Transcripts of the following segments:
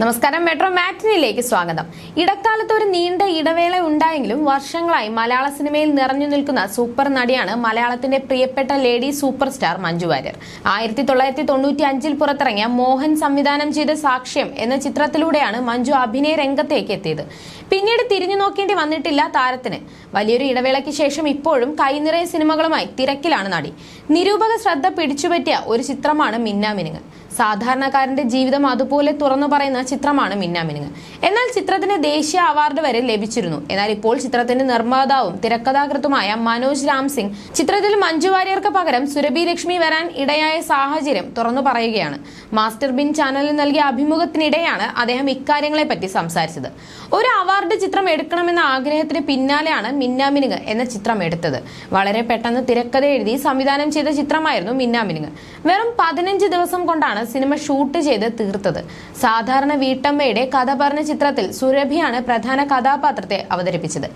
നമസ്കാരം. മെട്രോ മാറ്റിനിലേക്ക് സ്വാഗതം. ഇടക്കാലത്ത് ഒരു നീണ്ട ഇടവേള ഉണ്ടായെങ്കിലും വർഷങ്ങളായി മലയാള സിനിമയിൽ നിറഞ്ഞു നിൽക്കുന്ന സൂപ്പർ നടിയാണ് മലയാളത്തിന്റെ പ്രിയപ്പെട്ട lady super star Manju Warrier. ആയിരത്തി തൊള്ളായിരത്തി തൊണ്ണൂറ്റി അഞ്ചിൽ പുറത്തിറങ്ങിയ മോഹൻ സംവിധാനം ചെയ്ത സാക്ഷ്യം എന്ന ചിത്രത്തിലൂടെയാണ് മഞ്ജു അഭിനയ രംഗത്തേക്ക് എത്തിയത്. പിന്നീട് തിരിഞ്ഞു നോക്കേണ്ടി വന്നിട്ടില്ല താരത്തിന്. വലിയൊരു ഇടവേളയ്ക്ക് ശേഷം ഇപ്പോഴും കൈനിറയ സിനിമകളുമായി തിരക്കിലാണ് നടി. നിരൂപക ശ്രദ്ധ പിടിച്ചുപറ്റിയ ഒരു ചിത്രമാണ് മിന്നാമിനുങ്ങ് സാധാരണക്കാരന്റെ ജീവിതം അതുപോലെ തുറന്നു പറയുന്ന ചിത്രമാണ് മിന്നാമിനുങ്ങ് എന്നാൽ ചിത്രത്തിന് ദേശീയ അവാർഡ് വരെ ലഭിച്ചിരുന്നു. എന്നാൽ ഇപ്പോൾ ചിത്രത്തിന്റെ നിർമ്മാതാവും തിരക്കഥാകൃത്തുമായ മനോജ് രാം സിംഗ് ചിത്രത്തിൽ മഞ്ജു വാര്യർക്ക് പകരം സുരഭി ലക്ഷ്മി വരാൻ ഇടയായ സാഹചര്യം തുറന്നു പറയുകയാണ്. മാസ്റ്റർ ബിൻ ചാനലിൽ നൽകിയ അഭിമുഖത്തിനിടെയാണ് അദ്ദേഹം ഇക്കാര്യങ്ങളെ പറ്റി സംസാരിച്ചത്. ഒരു അവാർഡ് ചിത്രം എടുക്കണമെന്ന ആഗ്രഹത്തിന് പിന്നാലെയാണ് മിന്നാമിനുങ്ങ് എന്ന ചിത്രം എടുത്തത്. വളരെ പെട്ടെന്ന് തിരക്കഥ എഴുതി സംവിധാനം ചെയ്ത ചിത്രമായിരുന്നു മിന്നാമിനുങ്ങ് വെറും പതിനഞ്ച് ദിവസം കൊണ്ടാണ് സിനിമ ഷൂട്ട് ചെയ്ത് തീർത്തത്. സാധാരണ വീട്ടമ്മയുടെ കഥ പറഞ്ഞ ചിത്രത്തിൽ സുരഭിയാണ് പ്രധാന കഥാപാത്രത്തെ അവതരിപ്പിച്ചത്.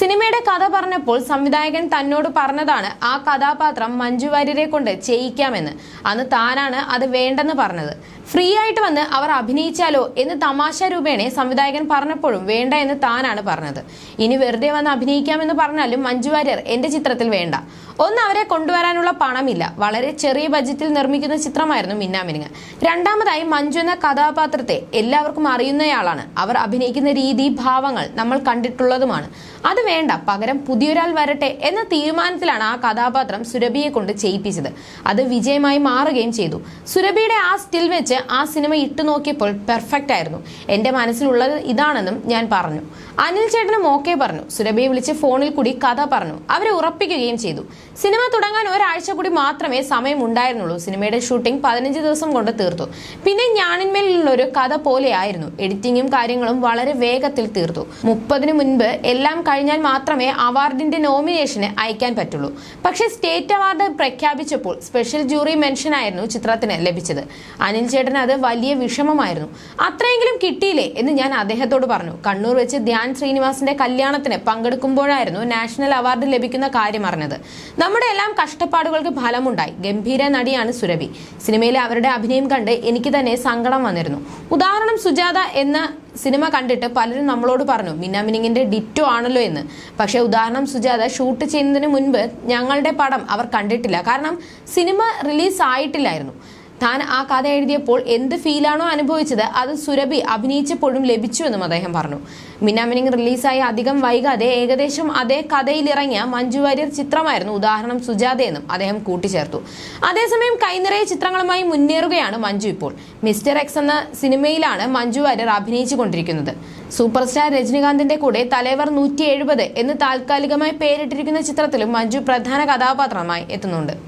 സിനിമയുടെ കഥ പറഞ്ഞപ്പോൾ സംവിധായകൻ തന്നോട് പറഞ്ഞതാണ് ആ കഥാപാത്രം മഞ്ജുവാര്യരെ കൊണ്ട് ചെയ്യിക്കാമെന്ന്. അന്ന് താനാണ് അത് വേണ്ടെന്ന് പറഞ്ഞത്. ഫ്രീ ആയിട്ട് വന്ന് അവർ അഭിനയിച്ചാലോ എന്ന് തമാശ രൂപേണെ സംവിധായകൻ പറഞ്ഞപ്പോഴും വേണ്ട എന്ന് താനാണ് പറഞ്ഞത്. ഇനി വെറുതെ വന്ന് അഭിനയിക്കാമെന്ന് പറഞ്ഞാലും മഞ്ജുവാര്യർ എന്റെ ചിത്രത്തിൽ വേണ്ട. ഒന്ന് അവരെ കൊണ്ടുവരാനുള്ള പണമില്ല. വളരെ ചെറിയ ബജറ്റിൽ നിർമ്മിക്കുന്ന ചിത്രമായിരുന്നു മിന്നാമിനുങ്ങ്. രണ്ടാമതായി മഞ്ജു എന്ന കഥാപാത്രത്തെ എല്ലാവർക്കും അറിയുന്നയാളാണ്. അവർ അഭിനയിക്കുന്ന രീതി ഭാവങ്ങൾ നമ്മൾ കണ്ടിട്ടുള്ളതുമാണ്. അത് വേണ്ട പകരം പുതിയൊരാൾ വരട്ടെ എന്ന തീരുമാനത്തിലാണ് ആ കഥാപാത്രം സുരഭിയെ കൊണ്ട് ചെയ്യിപ്പിച്ചത്. അത് വിജയമായി മാറുകയും ചെയ്തു. സുരഭിയുടെ ആ സ്റ്റിൽ വെച്ച് ആ സിനിമ ഇട്ടു നോക്കിയപ്പോൾ പെർഫെക്റ്റ് ആയിരുന്നു. എന്റെ മനസ്സിലുള്ളത് ഇതാണെന്നും ഞാൻ പറഞ്ഞു. അനിൽ ചേട്ടനും ഓക്കെ പറഞ്ഞു. സുരഭിയെ വിളിച്ച് ഫോണിൽ കൂടി കഥ പറഞ്ഞു. അവരെ ഉറപ്പിക്കുകയും ചെയ്തു. സിനിമ തുടങ്ങാൻ ഒരാഴ്ച കൂടി മാത്രമേ സമയമുണ്ടായിരുന്നുള്ളൂ. സിനിമയുടെ ഷൂട്ടിംഗ് പതിനഞ്ച് ദിവസം കൊണ്ട് തീർത്തു. പിന്നെ ഞാനിന്മേലുള്ള ഒരു കഥ പോലെയായിരുന്നു. എഡിറ്റിങ്ങും കാര്യങ്ങളും വളരെ വേഗത്തിൽ തീർത്തു. മുപ്പതിന് മുൻപ് എല്ലാം കഴിഞ്ഞാൽ മാത്രമേ അവാർഡിന്റെ നോമിനേഷന് അയക്കാൻ പറ്റുള്ളൂ. പക്ഷെ സ്റ്റേറ്റ് അവാർഡ് പ്രഖ്യാപിച്ചപ്പോൾ സ്പെഷ്യൽ ജൂറി മെൻഷൻ ആയിരുന്നു ചിത്രത്തിന് ലഭിച്ചത്. അനിൽ ചേട്ടൻ അത് വലിയ വിഷമമായിരുന്നു. അത്രയെങ്കിലും കിട്ടിയില്ലേ എന്ന് ഞാൻ അദ്ദേഹത്തോട് പറഞ്ഞു. കണ്ണൂർ വെച്ച് ധ്യാൻ ശ്രീനിവാസിന്റെ കല്യാണത്തിന് പങ്കെടുക്കുമ്പോഴായിരുന്നു നാഷണൽ അവാർഡ് ലഭിക്കുന്ന കാര്യം അറിഞ്ഞത്. നമ്മുടെ എല്ലാം കഷ്ടപ്പാടുകൾക്ക് ഫലമുണ്ടായി. ഗംഭീര നടിയാണ് സുരഭി. സിനിമയിലെ അവരുടെ അഭിനയം കണ്ട് എനിക്ക് തന്നെ സങ്കടം വന്നിരുന്നു. ഉദാഹരണം സുജാത എന്ന സിനിമ കണ്ടിട്ട് പലരും നമ്മളോട് പറഞ്ഞു മിന്നാമിനിങ്ങിന്റെ ഡിറ്റോ ആണല്ലോ എന്ന്. പക്ഷേ ഉദാഹരണം സുജാത ഷൂട്ട് ചെയ്യുന്നതിന് മുൻപ് ഞങ്ങളുടെ പടം അവർ കണ്ടിട്ടില്ല. കാരണം സിനിമ റിലീസ് ആയിട്ടില്ലായിരുന്നു താൻ ആ കഥ എഴുതിയപ്പോൾ എന്ത് ഫീലാണോ അനുഭവിച്ചത് അത് സുരഭി അഭിനയിച്ചപ്പോഴും ലഭിച്ചുവെന്നും അദ്ദേഹം പറഞ്ഞു. മിന്നാമിനിങ് റിലീസായി അധികം വൈകാതെ ഏകദേശം അതേ കഥയിലിറങ്ങിയ മഞ്ജു വാര്യർ ചിത്രമായിരുന്നു ഉദാഹരണം സുജാതയെന്നും അദ്ദേഹം കൂട്ടിച്ചേർത്തു. അതേസമയം കൈനിറയ ചിത്രങ്ങളുമായി മുന്നേറുകയാണ് മഞ്ജു ഇപ്പോൾ. മിസ്റ്റർ എക്സ് എന്ന സിനിമയിലാണ് മഞ്ജു വാര്യർ അഭിനയിച്ചു കൊണ്ടിരിക്കുന്നത് സൂപ്പർ സ്റ്റാർ രജനികാന്തിന്റെ കൂടെ തലേവർ നൂറ്റി എഴുപത് എന്ന് താൽക്കാലികമായി പേരിട്ടിരിക്കുന്ന ചിത്രത്തിലും മഞ്ജു പ്രധാന കഥാപാത്രമായി എത്തുന്നുണ്ട്.